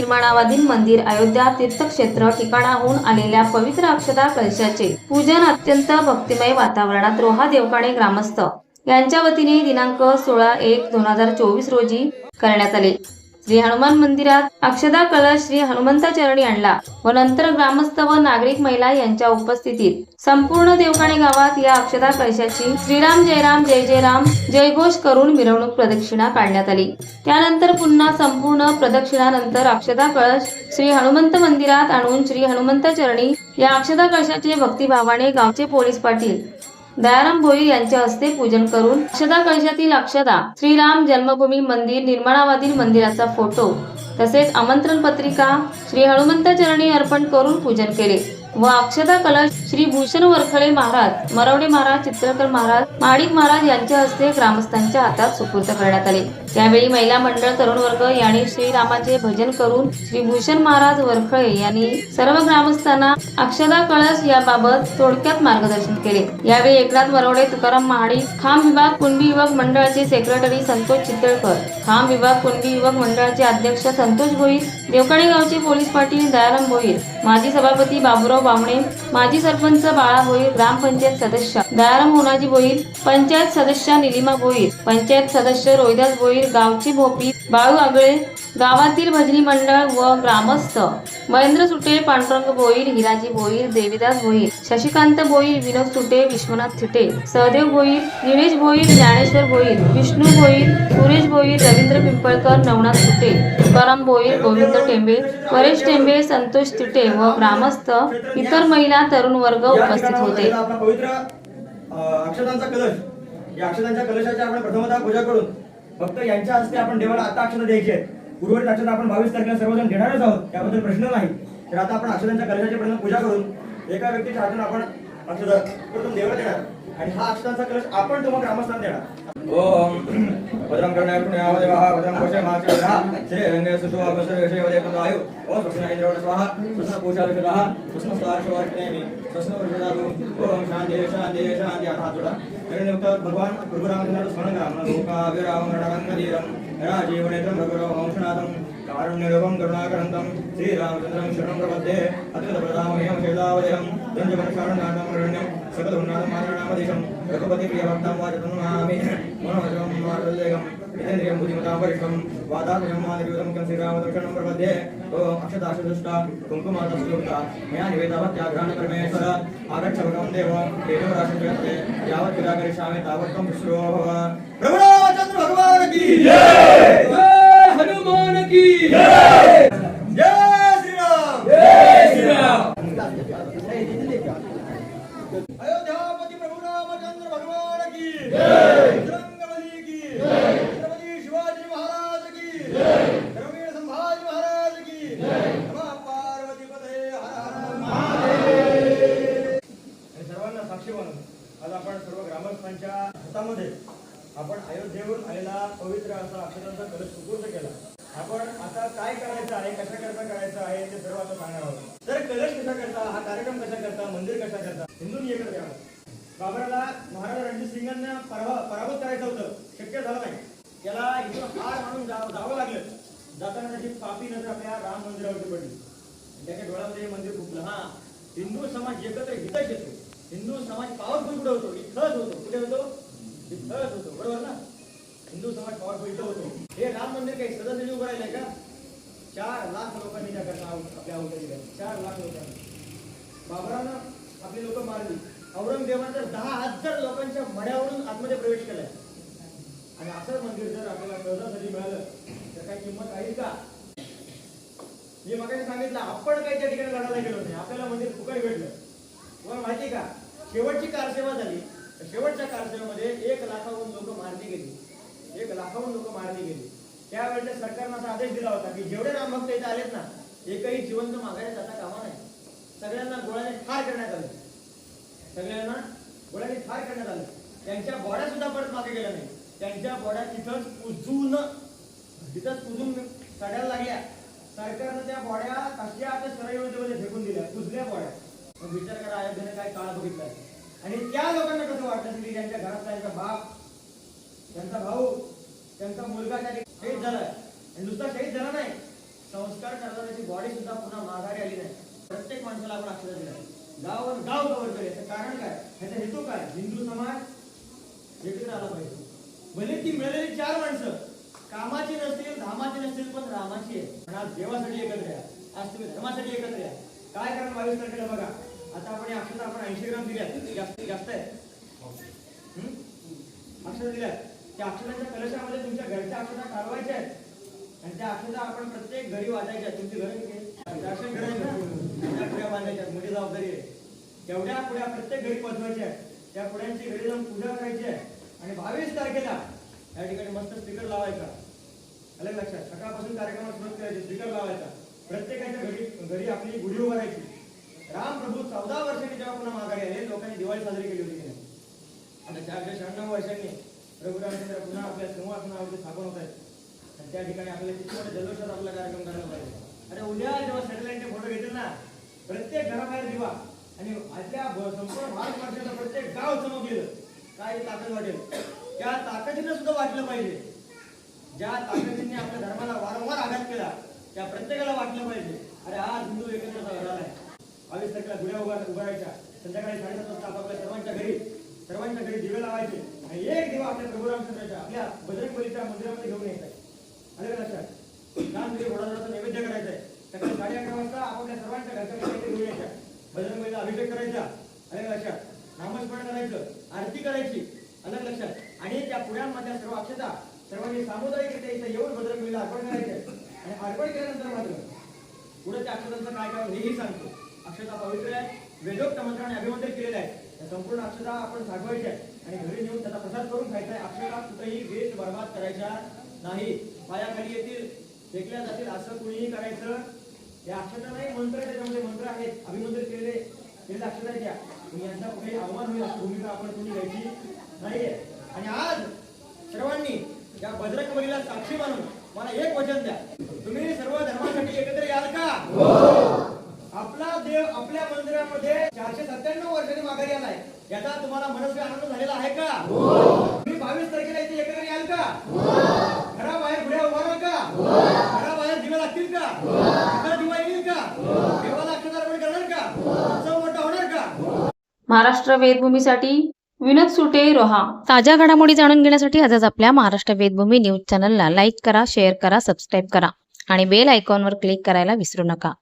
निर्माणाधीन मंदिर अयोध्या तीर्थक्षेत्र ठिकाणाहून आलेल्या पवित्र अक्षता कलशाचे पूजन अत्यंत भक्तिमय वातावरणात रोहा देवकाणे ग्रामस्थ. यांच्या वतीने दिनांक सोळा एक दोन हजार चोवीस रोजी करण्यात आले. श्री हनुमान मंदिरात अक्षदा कलश श्री हनुमंता चरणी आणला व नंतर ग्रामस्थ व नागरिक महिला यांच्या उपस्थितीत संपूर्ण देवकाणे गावात या अक्षदा कलशाची श्रीराम जयराम जय जयराम जयघोष करून मिरवणूक प्रदक्षिणा काढण्यात आली. त्यानंतर पुन्हा संपूर्ण प्रदक्षिणानंतर अक्षदा कळश श्री हनुमंत मंदिरात आणून श्री हनुमंत चरणी या अक्षदा कळशाचे भक्तिभावाने गावचे पोलीस पाटील दयाराम भोईर यांच्या हस्ते पूजन करून अक्षदा कळशातील अक्षदा श्रीराम जन्मभूमी मंदिर निर्माणावादील मंदिराचा फोटो तसेच आमंत्रण पत्रिका श्री हनुमंत चरणी अर्पण करून पूजन केले. व अक्षता कला श्री भूषण वरखळे महाराज मरवडे महाराज चित्रकर महाराज माडिक महाराज यांच्या हस्ते ग्रामस्थांच्या हातात सुपूर्द करण्यात आले. त्यावेळी महिला मंडळ तरुण वर्ग यांनी श्रीरामाचे भजन करून श्री भूषण महाराज वरखळे यांनी सर्व ग्रामस्थांना अक्षदा कळस याबाबत थोडक्यात मार्गदर्शन केले. यावेळी एकनाथ मरवडे तुकाराम महाडिक खाम विभाग कुणबी युवक मंडळाचे सेक्रेटरी संतोष चितळकर खाम विभाग कुणबी युवक मंडळाचे अध्यक्ष संतोष भोईर देवकाणे गावचे पोलीस पाटील दयाराम भोईर माजी सभापती बाबुराव बामणे माजी सरपंच बाळा भोईर ग्रामपंचायत सदस्य. दयाराम होनाजी भोईर पंचायत सदस्य निलिमा भोईर पंचायत सदस्य रोहिदास भोईर गावचे भोपी बाळू आगळे गावातील भजनी मंडळ व ग्रामस्थ. महेंद्र सुटे पांडुरंग भोईर हिराजी भोईर देवीदास भोईर शशिकांत भोईर विनोद सुटे विश्वनाथ थिटे सहदेव भोईर निलेश भोईर ज्ञानेश्वर भोईर विष्णू भोईर सुरेश पिंपळकर नवनाथ सुटे तुकाराम भोईर गोविंद टेंबे परेश टेंबे संतोष तिटे व ग्रामस्थ इतर महिला तरुण वर्ग उपस्थित होते. अक्षतांचा कलश या अक्षतांच्या कलशाची आपण प्रथमतः पूजा करून फक्त यांच्या हस्ते आपण देवाला आता अक्षता द्यायची आहेत. उर्वरित अक्षता आपण बावीस तारखेला सर्वजण घेणारच आहोत त्याबद्दल प्रश्न नाही. तर आता आपण अक्षतांच्या कलशाची प्रथम पूजा करून एका व्यक्तीच्या हातून आपण अक्षता प्रथम देवाला देणार. आणि हा अक्षतांचा कलश आपण तुम्हाला ग्रामस्थांना देणार. భద్రం కరుణాయుణ్యామదేవ భద్రం కోశమాచరణ శ్రీరంగే సుషువాయుషేవదేవతాయు ఓం కృష్ణేంద్రవట స్వాహ. కృష్ణ పూజాభిషద కృష్ణ స్వార్షవార్షిణేమి కృష్ణ వృషదాలు ఓం శాంతి శాంతి శాంతి. అథాతుడ భగవాన్ ప్రభురామచంద్రుడు స్మరణగా మన లోకాభిరామ రణరంగధీరం రాజీవనేత్రం రఘురో వంశనాథం కారుణ్యరూపం కరుణాకరంతం. శ్రీరామచంద్రం శరణం ప్రపద్దే అత్యుత ప్రదామయం శైలావజయం దంజపరికారణాటం అరణ్యం. సకల ఉన్నతం మారణామదేశం రఘుపతి ప్రియవర్తం వాజతన్మామి మనోజం మార్గం ఇదేంద్రియం బుద్ధిమతాం పరిష్టం వాతాపయం మాదిరియుతం కం శ్రీరామదర్శనం ప్రపద్దే ఓ అక్షతాశదుష్ట కుంకుమాదశ్లోక మయా నివేదావత్యాఘ్రాణ పరమేశ్వర ఆగచ్చ భగవం దేవ. ఏదో రాష్ట్రతే యావత్ నిరాకరిష్యామి తావత్వం విశ్వో భవ. ప్రభురామచంద్ర జయ आहे कशा करता करायचं आहे ते सर्व आता सांगणार आहोत. तर कलश कसा करता हा कार्यक्रम कसा करता मंदिर कशा करता हिंदूंनी एकत्र यावं बाबराला महाराजा रणजित सिंगांना पराभव पराभूत करायचं होतं. शक्य झालं नाही. त्याला इथून हार म्हणून जावं लागलं. जाताना त्याची पापी नजर आपल्या राम मंदिरावरती पडली. त्याच्या डोळ्यामध्ये मंदिर फुटलं हा हिंदू समाज एकत्र हितच येतो. हिंदू समाज पॉवरफुल कुठे होतो? इथंच होतो. कुठे होतो? इथंच होतो. बरोबर ना? हिंदू समाज पॉवरफुल इथं होतो. हे राम मंदिर काही सदस्य उभं राहिलंय का? चार लाख लोकांनी त्या आव- आपल्या अवतार दिल्या चार लाख लोकांनी. बाबरानं आपली लोक मारली. औरंगजेबानं तर दहा हजार लोकांच्या मड्यावरून आतमध्ये प्रवेश केलाय. आणि असं मंदिर जर आपल्याला कर्जासाठी मिळालं तर काही किंमत आहे का? मी मगाशी सांगितलं आपण काही त्या ठिकाणी लढायला गेलो नाही. आपल्याला मंदिर फुकट भेटलं. तुम्हाला माहिती का? शेवटची कारसेवा झाली. तर शेवटच्या कारसेवेमध्ये एक लाखाहून लोक मारली गेली. एक लाखाहून लोक मारली गेली. त्यावेळेला सरकारनं असा आदेश दिला होता की जेवढे रामभक्त इथे आलेत ना एकही जिवंत मागायला जाता कामा नाही सगळ्यांना गोळ्याने ठार करण्यात आलं. सगळ्यांना गोळ्याने ठार करण्यात आलं. त्यांच्या बॉड्या सुद्धा परत मागे गेल्या नाही त्यांच्या बॉड्या तिथंच कुजून तिथंच कुजून चढायला लागल्या. सरकारनं त्या बॉड्या कशा त्या सरयोजनेमध्ये फेकून दिल्या? कुजल्या बॉड्या. मग विचार करा अयोध्येने काय काळ बघितला आणि त्या लोकांना कसं वाटत की त्यांच्या घरात त्यांचा बाप त्यांचा भाऊ त्यांचा मुलगा त्या शहीद झालाय. आणि नुसता शहीद झाला नाही संस्कार करणाऱ्याची बॉडी सुद्धा पुन्हा माघारी आली नाही. प्रत्येक माणसाला आपण अक्षर दिला गाव गाव कव्हर करेल याचं कारण काय? ह्याचा हेतू काय? हिंदू समाज एकत्र आला पाहिजे. भले ती मिळालेली चार माणसं कामाची नसतील धामाची नसतील पण रामाची आहे पण आज देवासाठी एकत्र या. आज तुम्ही धर्मासाठी एकत्र या. काय कारण बावीस तारखेला बघा? आता आपण अक्षर आपण ऐंशी ग्राम दिल्यात. जास्त जास्त आहे हम्म? अक्षता दिल्यात. त्या अक्षताच्या कलशामध्ये तुमच्या घरच्या अक्षता कालवायच्या आहेत. आणि त्या अक्षता आपण प्रत्येक घरी वाजायच्या तुमची घर दर्शन करायच्या बांधायच्या मोठी जबाबदारी आहे. तेवढ्या पुढ्या प्रत्येक घरी पोहोचवायच्या आहेत. त्या पुढ्यांची घरी जाऊन पूजा करायची आहे. आणि बावीस तारखेला या ठिकाणी मस्त स्पीकर लावायचा. आलं लक्षात? सकाळपासून कार्यक्रमात सुरुवात करायची. स्पीकर लावायचा. प्रत्येकाच्या घरी घरी आपली गुढी उभारायची. राम प्रभू चौदा वर्षांनी जेव्हा पुन्हा माघारी आले लोकांनी दिवाळी साजरी केली होती. आता चारशे शहाण्णव वर्षांनी प्रभू पुन्हा आपल्या सिंहासनावरती स्थापन होत आहेत. आणि त्या ठिकाणी आपल्याला किती मोठ्या जल्लोषात आपला कार्यक्रम करायला पाहिजे. अरे उद्या जेव्हा सॅटेलाइटचे फोटो घेतील ना प्रत्येक घराबाहेर दिवा. आणि आजच्या संपूर्ण भारत वर्षाचं प्रत्येक गाव चमकलेलं. काय ताकद वाटेल. त्या ताकदीनं सुद्धा वाटलं पाहिजे. ज्या ताकदीने आपल्या धर्माला वारंवार आघात केला त्या प्रत्येकाला वाटलं पाहिजे. अरे आज हिंदू एकत्र झाला आहे बावीस तारखेला गुढ्या उभा उभारायच्या. संध्याकाळी साडेसात वाजता आपापल्या सर्वांच्या घरी सर्वांच्या घरी दिवे लावायचे आणि एक दिवा आपल्या प्रभू रामचंद्राच्या आपल्या बजरंग बलीच्या मंदिरामध्ये घेऊन यायचा आहे. आलं लक्षात? छान म्हणजे घोडाचा नैवेद्य करायचा आहे. सकाळी साडे अकरा वाजता आपापल्या सर्वांच्या घरच्या घेऊन यायच्या. बजरंग बलीला अभिषेक करायचा. आलं लक्षात? नामस्मरण करायचं आरती करायची. अलग लक्षात? आणि त्या पुण्यामध्ये सर्व अक्षता सर्वांनी सामुदायिकरित्या इथं येऊन बजरंग बलीला अर्पण करायचे आणि अर्पण केल्यानंतर मात्र पुढे त्या अक्षतांचं काय काय हेही सांगतो. अक्षता पवित्र आहे. वेदोक्त मंत्राने अभिमंत्रित आहे त्या संपूर्ण अक्षता आपण साठवायच्या आहे आणि घरी नेऊन त्याचा प्रसाद करून खायचा आहे. अक्षता कुठेही वेस्ट बर्बाद करायच्या नाही. पायाखाली येतील फेकल्या जातील असं कुणीही करायचं. या अक्षता नाही मंत्र आहे, त्याच्यामध्ये मंत्र आहेत. अभिमंत्र केलेले केलेल्या अक्षता घ्या यांचा कुठेही अवमान होईल अशी भूमिका आपण कुणी घ्यायची नाहीये. आणि आज सर्वांनी या बजरंग बलीला साक्षी मानून मला एक वचन द्या. तुम्ही सर्व धर्मासाठी एकत्र याल का? हो. आपला देव आपल्या मंदिरामध्ये चारशे सत्त्याण्णव वर्षांनी माघारी आलाय. याचा तुम्हाला मनस्वी आनंद झालेला आहे का? तुम्ही बावीस तारखेला इथे एकत्र याल का? घराबाहेर गुढ्या उभाराल का? घराबाहेर दिवे लागतील का? इथं दिवा येईल का? देवाला अक्षर करणार का? उत्सव मोठा होणार का? महाराष्ट्र वेदभूमीसाठी विनोद सुटे रोहा. ताज्या घडामोडी जाणून घेण्यासाठी आजच आपल्या महाराष्ट्र वेदभूमी न्यूज चॅनलला लाईक करा शेअर करा सबस्क्राईब करा आणि बेल आयकॉनवर क्लिक करायला विसरू नका.